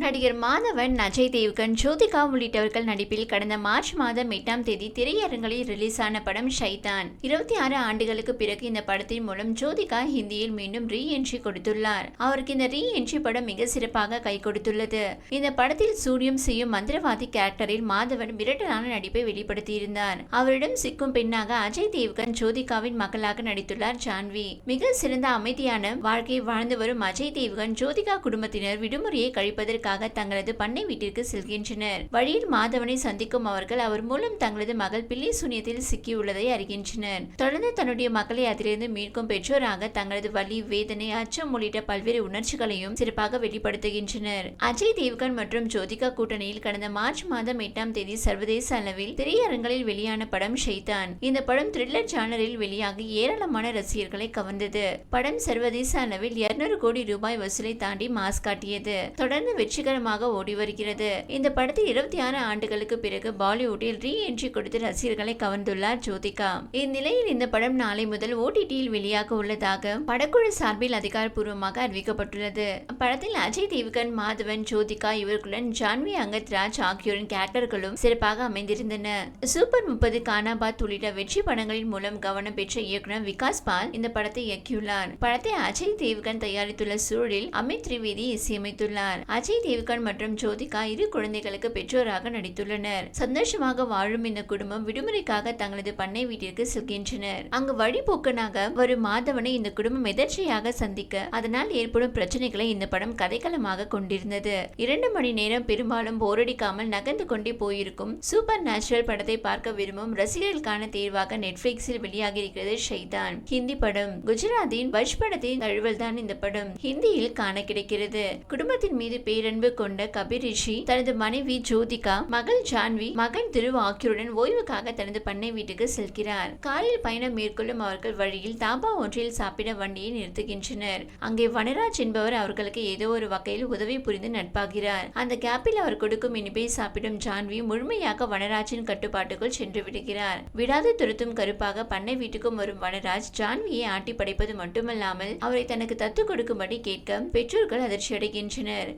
நடிகர் மாதவன் அஜய் தேவ்கன் ஜோதிகா உள்ளிட்டவர்கள் நடிப்பில் கடந்த மார்ச் மாதம் எட்டாம் தேதி திரையரங்களில் ரிலீஸ் ஆன படம் ஷைதான். இருபத்தி ஆறு ஆண்டுகளுக்கு பிறகு இந்த படத்தின் மூலம் ஜோதிகா ஹிந்தியில் மீண்டும் ரீ என்ட்ரி கொடுத்துள்ளார். அவருக்கு இந்த ரீ என்ட்ரி படம் மிக சிறப்பாக கை கொடுத்துள்ளது. இந்த படத்தில் சூரியம் செய்யும் மந்திரவாதி கேரக்டரில் மாதவன் மிரட்டலான நடிப்பை வெளிப்படுத்தியிருந்தார். அவரிடம் சிக்கும் பெண்ணாக அஜய் தேவ்கன் ஜோதிகாவின் மகளாக நடித்துள்ளார் ஜான்வி. மிக சிறந்த அமைதியான வாழ்க்கையை வாழ்ந்து வரும் அஜய் தேவ்கன் ஜோதிகா குடும்பத்தினர் விடுமுறையை கழிப்பதற்கு கழிப்பதற்காக தங்களது பண்ணை வீட்டிற்கு செல்கின்றனர். வழியில் மாதவனை சந்திக்கும் அவர்கள் அவர் மூலம் தங்களது மகள் பில்லி சூனியத்தில் சிக்கியுள்ளதை அறிகின்றனர். தொடர்ந்து தன்னுடைய மகளை அதிலிருந்து மீட்கும் பெற்றோராக தங்களது வலி வேதனை அச்சம் உள்ளிட்ட பல்வேறு உணர்ச்சிகளையும் சிறப்பாக வெளிப்படுத்துகின்றனர். அஜய் தேவ்கன் மற்றும் ஜோதிகா கூட்டணியில் கடந்த மார்ச் மாதம் எட்டாம் தேதி சர்வதேச அளவில் திரையரங்களில் வெளியான படம் ஷைதான். இந்த படம் த்ரில்லர் ஜானரில் வெளியாகி ஏராளமான ரசிகர்களை கவர்ந்தது. படம் சர்வதேச அளவில் 200 கோடி ரூபாய் வசூலை தாண்டி மாஸ் காட்டியது. தொடர்ந்து வெற்றி வெற்றிகரமாக ஓடி வருகிறது. இந்த படத்தை இருபத்தி ஆறு ஆண்டுகளுக்கு பிறகு பாலிவுட்டில் ரீ என்ட்ரி கொடுத்து ரசிகர்களை கவர்ந்துள்ளார் ஜோதிகா. இந்நிலையில் இந்த படம் நாளை முதல் ஓடிடியில் வெளியாக உள்ளதாக படக்குழு சார்பில் அதிகாரப்பூர்வமாக அறிவிக்கப்பட்டுள்ளது. படத்தில் அஜய் தேவ்கன் மாதவன் ஜோதிகா இவர்களுடன் ஜான்வி அங்கத் ராஜ் ஆகியோரின் கேரக்டர்களும் சிறப்பாக அமைந்திருந்தன. சூப்பர் முப்பது கானாபாத் உள்ளிட்ட வெற்றி படங்களின் மூலம் கவனம் பெற்ற இயக்குனர் விகாஸ் பால் இந்த படத்தை இயக்கியுள்ளார். படத்தை அஜய் தேவ்கன் தயாரித்துள்ள சூழலில் அமித் திரிவேதி இசையமைத்துள்ளார். அஜய் தேவ்கன் மற்றும் ஜோதிகா இரு குழந்தைகளுக்கு பெற்றோராக நடித்துள்ளனர். சந்தோஷமாக வாழும் இந்த குடும்பம் விடுமுறைக்காக தங்களது பண்ணை வீட்டிற்கு செல்கின்றனர். அங்கு வழிபோக்கனாக வரும் மாதவனை இந்த குடும்பம் எதர்ச்சியாக சந்திக்க அதனால் ஏற்படும் பிரச்சனைகளை இந்த படம் கதைக்களமாக கொண்டிருந்தது. இரண்டு மணி நேரம் பெரும்பாலும் போரடிக்காமல் நகர்ந்து கொண்டே போயிருக்கும் சூப்பர் நேச்சுரல் படத்தை பார்க்க விரும்பும் ரசிகர்களுக்கான தேர்வாக நெட்ஃபிளிக்ஸில் வெளியாகியிருக்கிறது ஷைதான். ஹிந்தி படம். குஜராத்தின் வஷ் படத்தின் தழுவல் தான் இந்த படம். ஹிந்தியில் காண கிடைக்கிறது. குடும்பத்தின் மீது அன்பு கொண்ட கபீர் ரிஷி தனது மனைவி ஜோதிகா மகள் ஜான்வி மகன் திரு ஆகியோருடன் ஓய்வுக்காக தனது பண்ணை வீட்டுக்கு செல்கிறார். காரில் பயணம் மேற்கொள்ளும் அவர்கள் வழியில் தாபா ஒன்றில் சாப்பிட வண்டியை நிறுத்துகின்றனர். அங்கே வனராஜ் என்பவர் அவர்களுக்கு ஏதோ ஒரு வகையில் உதவி புரிந்து நட்பாகிறார். அந்த கேப்பில் அவர் கொடுக்கும் இனிப்பை சாப்பிடும் ஜான்வி முழுமையாக வனராஜின் கட்டுப்பாட்டுக்குள் சென்று விடுகிறார். விடாது துருத்தும் கருப்பாக பண்ணை வீட்டுக்கும் வரும் வனராஜ் ஜான்வியை ஆட்டி படைப்பது மட்டுமல்லாமல் அவரை தனக்கு தத்து கொடுக்கும்படி கேட்க பெற்றோர்கள் அதிர்ச்சி அடைகின்றனர்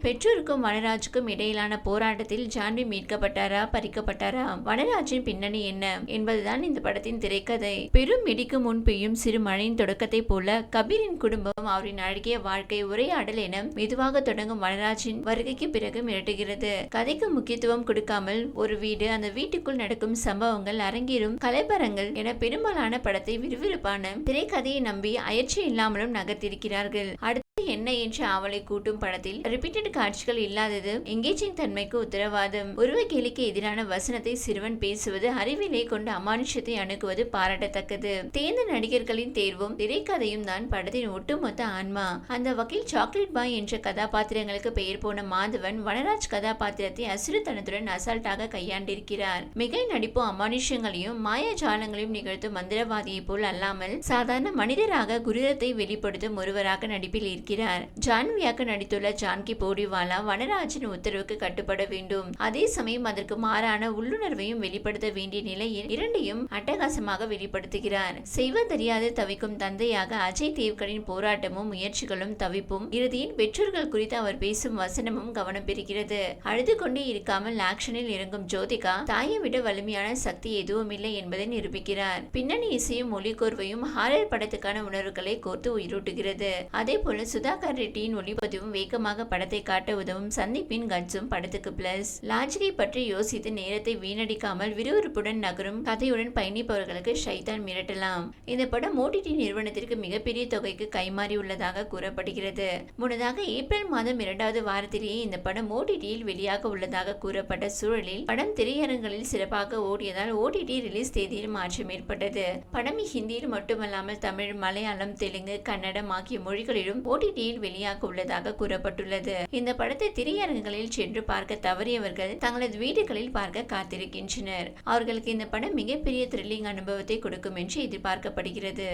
பெற்றோருக்கும் வனராஜுக்கும் இடையிலான போராட்டத்தில் ஜான்வி மீட்கப்பட்டாரா பறிக்கப்பட்டாரா? வனராஜின் பின்னணி என்ன? என்பதுதான் இந்த படத்தின் திரைக்கதை. பெரும் இடிக்கு முன் பெய்யும் சிறு மழையின் தொடக்கத்தை போல கபீரின் குடும்பம் அவரின் அழகிய வாழ்க்கை உரையாடல் என மெதுவாக தொடங்கும் வனராஜின் வருகைக்கு பிறகு மிரட்டுகிறது. கதைக்கு முக்கியத்துவம் கொடுக்காமல் ஒரு வீடு அந்த வீட்டுக்குள் நடக்கும் சம்பவங்கள் அரங்கேறும் கலைப்பரங்கள் என பெரும்பாலான படத்தை விறுவிறுப்பான திரைக்கதையை நம்பி அயற்சி இல்லாமலும் நகர்த்திருக்கிறார்கள் அடுத்த என்ன என்ற ஆவலை கூட்டும் படத்தில் ரிப்பீட்டட் காட்சிகள் இல்லாதது எங்கேஜிங் தன்மைக்கு உத்தரவாதம். உருவ கேலிக்கு எதிரான வசனத்தை சிறுவன் பேசுவது அறிவிலே கொண்ட அமானுஷத்தை அணுகுவது பாராட்டத்தக்கது. தேர்ந்த நடிகர்களின் தேர்வும் திரைக்கதையும் தான் படத்தின் ஒட்டுமொத்த ஆன்மா. அந்த வகையில் சாக்லேட் பாய் என்ற கதாபாத்திரங்களுக்கு பெயர் போன மாதவன் வனராஜ் கதாபாத்திரத்தை அசுரத்தனத்துடன் அசால்ட்டாக கையாண்டிருக்கிறார். மிகை நடிப்பு அமானுஷங்களையும் மாயாஜாலங்களையும் நிகழ்த்தும் மந்திரவாதியை போல் அல்லாமல் சாதாரண மனிதராக குருதத்தை வெளிப்படுத்தும் ஒருவராக நடிப்பில் இருக்கிறார். ஜான்வியாக நடித்துள்ள ஜான்கி போடிவாலா வனராஜின் உத்தரவுக்கு கட்டுப்பட வேண்டும். அதே சமயம் அதற்கு மாறான உள்ளுணர்வையும் வெளிப்படுத்த வேண்டிய நிலையில் இரண்டையும் அட்டகாசமாக வெளிப்படுத்துகிறார். செய்வதறியாது தவிக்கும் தந்தையாக அஜய் தேவ்கனின் போராட்டமும் முயற்சிகளும் தவிப்பும் இறுதியின் பெற்றோர்கள் குறித்து அவர் பேசும் வசனமும் கவனம் பெறுகிறது. அழுது கொண்டே இருக்காமல் ஆக்ஷனில் இறங்கும் ஜோதிகா தாயை விட வலிமையான சக்தி எதுவும் இல்லை என்பதை நிரூபிக்கிறார். பின்னணி இசையும் மொழிகோர்வையும் ஹாரர் படத்துக்கான உணர்வுகளை கோர்த்து உயிரூட்டுகிறது. அதே போல சுதா சுதாகர் ரெட்டியின் ஒளிப்பதிவும் வேகமாக படத்தை காட்ட உதவும் சந்தீப்பின் கட்ஸும் படத்துக்கு பிளஸ் லாஜிகை பற்றி யோசித்து நேரத்தை வீணடிக்காமல் விறுவிறுப்புடன் நகரும் கதையுடன் பயணிப்பவர்களுக்கு ஷைதான் மிரட்டலாம். இந்த படம் ஓடிடி நிறுவனத்திற்கு மிகப்பெரிய தொகைக்கு கைமாறி உள்ளதாக கூறப்படுகிறது. முன்னதாக ஏப்ரல் மாதம் இரண்டாவது வாரத்திலேயே இந்த படம் ஓடிடியில் வெளியாக உள்ளதாக கூறப்பட்ட சூழலில் படம் திரையரங்களில் சிறப்பாக ஓடியதால் ஓடிடி ரிலீஸ் தேதியில் மாற்றம் ஏற்பட்டது. படம் ஹிந்தியில் மட்டுமல்லாமல் தமிழ் மலையாளம் தெலுங்கு கன்னடம் ஆகிய மொழிகளிலும் ஓடிடி ஓடிடியில் வெளியாக உள்ளதாக கூறப்பட்டுள்ளது. இந்த படத்தை திரையரங்குகளில் சென்று பார்க்க தவறியவர்கள் தங்களது வீடுகளில் பார்க்க காத்திருக்கின்றனர். அவர்களுக்கு இந்த படம் மிகப்பெரிய த்ரில்லிங் அனுபவத்தை கொடுக்கும் என்று எதிர்பார்க்கப்படுகிறது.